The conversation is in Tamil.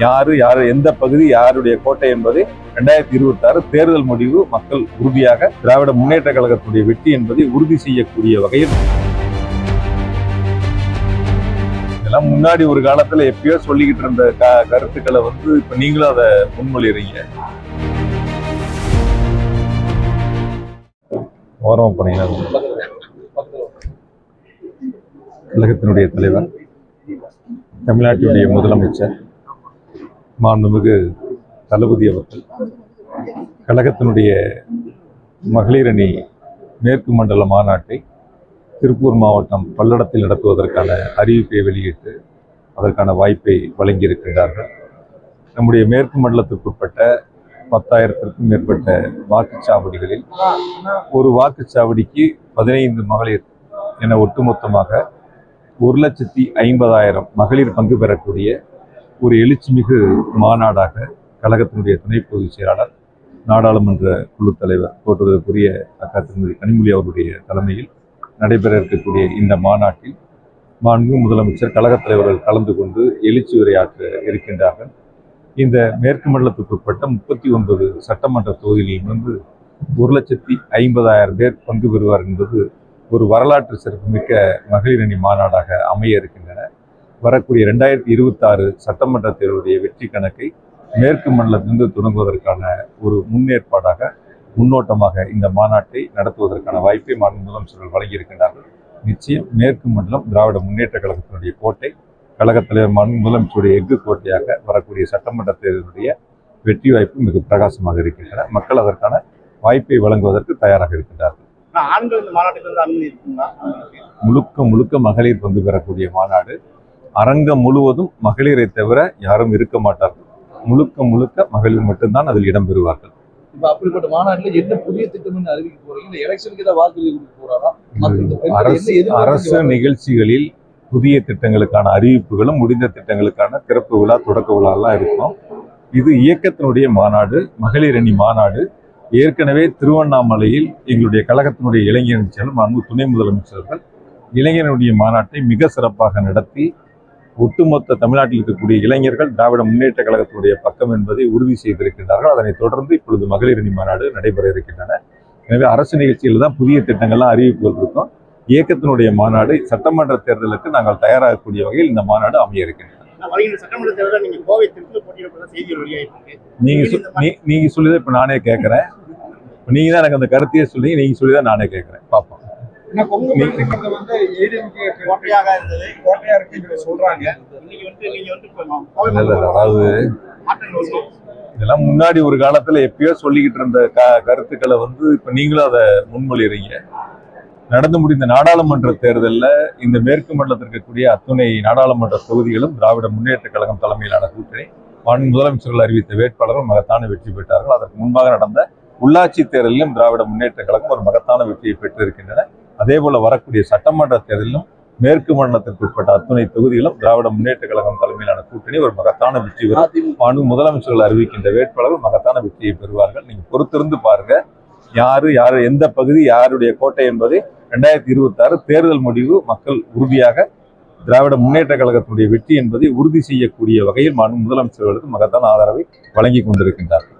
யாரு யார் எந்த பகுதி யாருடைய கோட்டை என்பதை ரெண்டாயிரத்தி இருபத்தி ஆறு தேர்தல் முடிவு மக்கள் உறுதியாக திராவிட முன்னேற்ற கழகத்துடைய வெற்றி என்பதை உறுதி செய்யக்கூடிய வகையில். இதெல்லாம் முன்னாடி ஒரு காலத்துல எப்பயோ சொல்லிக்கிட்டு இருந்த க- கருத்துக்களை வந்து இப்ப நீங்களும் அதை முன்மொழிறீங்க. ஓரம் பண்ணீங்கன்னா கழகத்தினுடைய தலைவர். தமிழ்நாட்டினுடைய முதலமைச்சர். மாண்புமிகு தளபதி அவர்கள் கழகத்தினுடைய மகளிர் அணி மேற்கு மண்டல மாநாட்டை திருப்பூர் மாவட்டம் பல்லடத்தில் நடத்துவதற்கான அறிவிப்பை வெளியிட்டு அதற்கான வாய்ப்பை வழங்கியிருக்கின்றார்கள். நம்முடைய மேற்கு மண்டலத்திற்குட்பட்ட பத்தாயிரத்திற்கும் மேற்பட்ட வாக்குச்சாவடிகளில் ஒரு வாக்குச்சாவடிக்கு பதினைந்து மகளிர் என ஒட்டுமொத்தமாக ஒரு லட்சத்தி ஐம்பதாயிரம் மகளிர் பங்கு பெறக்கூடிய ஒரு எழுச்சிமிகு மாநாடாக கழகத்தினுடைய துணை பொதுச் செயலாளர் நாடாளுமன்ற குழு தலைவர் போற்றுவதற்குரிய அக்கா திருமதி கனிமொழி அவருடைய தலைமையில் நடைபெற இருக்கக்கூடிய இந்த மாநாட்டில் மாண்பு முதலமைச்சர் கழகத் தலைவர்கள் கலந்து கொண்டு எழுச்சி உரையாற்ற இருக்கின்றார்கள். இந்த மேற்கு மண்டலத்துக்குட்பட்ட முப்பத்தி ஒன்பது சட்டமன்ற தொகுதிகளிலிருந்து ஒரு லட்சத்தி ஐம்பதாயிரம் பேர் பங்கு பெறுவார் என்பது ஒரு வரலாற்று சிறப்புமிக்க மகளிரணி மாநாடாக அமைய இருக்கின்றது. வரக்கூடிய ரெண்டாயிரத்தி இருபத்தி ஆறு சட்டமன்ற தேர்தலுடைய வெற்றி கணக்கை மேற்கு மண்டலத்திலிருந்து தொடங்குவதற்கான ஒரு முன்னேற்பாடாக முன்னோட்டமாக இந்த மாநாட்டை நடத்துவதற்கான வாய்ப்பை மாநில முதலமைச்சர்கள் வழங்கியிருக்கின்றார்கள். நிச்சயம் மேற்கு மண்டலம் திராவிட முன்னேற்ற கழகத்தினுடைய கோட்டை கழகத் தலைவர் மாநில முதலமைச்சருடைய எஃகு கோட்டையாக வரக்கூடிய சட்டமன்ற தேர்தலுடைய வெற்றி வாய்ப்பு மிக பிரகாசமாக இருக்கின்றன. மக்கள் அதற்கான வாய்ப்பை வழங்குவதற்கு தயாராக இருக்கின்றார்கள். முழுக்க முழுக்க மகளிர் பங்கு பெறக்கூடிய மாநாடு அரங்கம் முழுவதும் மகளிரை தவிர யாரும் இருக்க மாட்டார்கள். முழுக்க முழுக்க மகளிர் மட்டும்தான் அதில் இடம்பெறுவார்கள் இப்ப அப்படிப்பட்ட மாநாட்டுல என்ன புதிய திட்டம்னு அறிவிக்க போறீங்க? இல்ல எலெக்ஷனுக்கு ஏதாவது வாக்குறுதி கொடுக்க போறாரா? மத்த இந்த பெண்கள் அரசு நிகழ்ச்சிகளில் புதிய திட்டங்களுக்கான அறிவிப்புகளும் முடிந்த திட்டங்களுக்கான திறப்பு விழா தொடக்க விழாலாம் இருக்கும். இது இயக்கத்தினுடைய மாநாடு மகளிர் அணி மாநாடு. ஏற்கனவே திருவண்ணாமலையில் எங்களுடைய கழகத்தினுடைய இளைஞர் செயலும் அன்பு துணை முதலமைச்சர்கள் இளைஞர்களுடைய மாநாட்டை மிக சிறப்பாக நடத்தி ஒட்டுமொத்த தமிழ்நாட்டில் இருக்கக்கூடிய இளைஞர்கள் திராவிட முன்னேற்ற கழகத்தினுடைய பக்கம் என்பதை உறுதி செய்திருக்கின்றார்கள். அதனைத் தொடர்ந்து இப்பொழுது மகளிர் அணி மாநாடு நடைபெற இருக்கின்றன. எனவே அரசு நிகழ்ச்சியில் தான் புதிய திட்டங்கள்லாம் அறிவிப்புகள் இருக்கும் இயக்கத்தினுடைய மாநாடு சட்டமன்ற தேர்தலுக்கு நாங்கள் தயாராகக்கூடிய வகையில் இந்த மாநாடு அமைய தேர்தலில் நீங்க நீங்க சொல்லிதான் இப்ப நானே கேட்கறேன் நீங்க தான் எனக்கு அந்த கருத்தையே சொல்லி நீங்க சொல்லிதான் நானே கேட்கறேன் பாப்போம். அதாவது இதெல்லாம் முன்னாடி ஒரு காலத்துல எப்பயோ சொல்லிக்கிட்டு இருந்த க கருத்துக்களை வந்து இப்ப நீங்களும் அதை முன்மொழிறீங்க நடந்து முடிந்த நாடாளுமன்ற தேர்தல்ல இந்த மேற்கு மண்டலத்தில் இருக்கக்கூடிய அத்துணை நாடாளுமன்ற தொகுதிகளும் திராவிட முன்னேற்ற கழகம் தலைமையிலான கூட்டணி மாநில முதலமைச்சர்கள் அறிவித்த வேட்பாளர்கள் மகத்தான வெற்றி பெற்றார்கள். அதற்கு முன்பாக நடந்த உள்ளாட்சி தேர்தலிலும் திராவிட முன்னேற்ற கழகம் ஒரு மகத்தான வெற்றியை பெற்றிருக்கின்றன. அதே போல வரக்கூடிய சட்டமன்ற தேர்தலிலும் மேற்கு மண்டலத்திற்கு உட்பட்ட அத்துணை தொகுதிகளும் திராவிட முன்னேற்ற கழகம் தலைமையிலான கூட்டணி ஒரு மகத்தான வெற்றி பெறும். முதலமைச்சர்கள் அறிவிக்கின்ற வேட்பாளர்கள் மகத்தான வெற்றியை பெறுவார்கள். நீங்க பொறுத்திருந்து பாருங்க. யாரு யாரு எந்த பகுதி யாருடைய கோட்டை என்பதை ரெண்டாயிரத்தி இருபத்தி ஆறு தேர்தல் முடிவு மக்கள் உறுதியாக திராவிட முன்னேற்ற கழகத்தினுடைய வெற்றி என்பதை உறுதி செய்யக்கூடிய வகையில் மாண்பு முதலமைச்சர்களுக்கு மகத்தான ஆதரவை வழங்கி கொண்டிருக்கின்றார்கள்.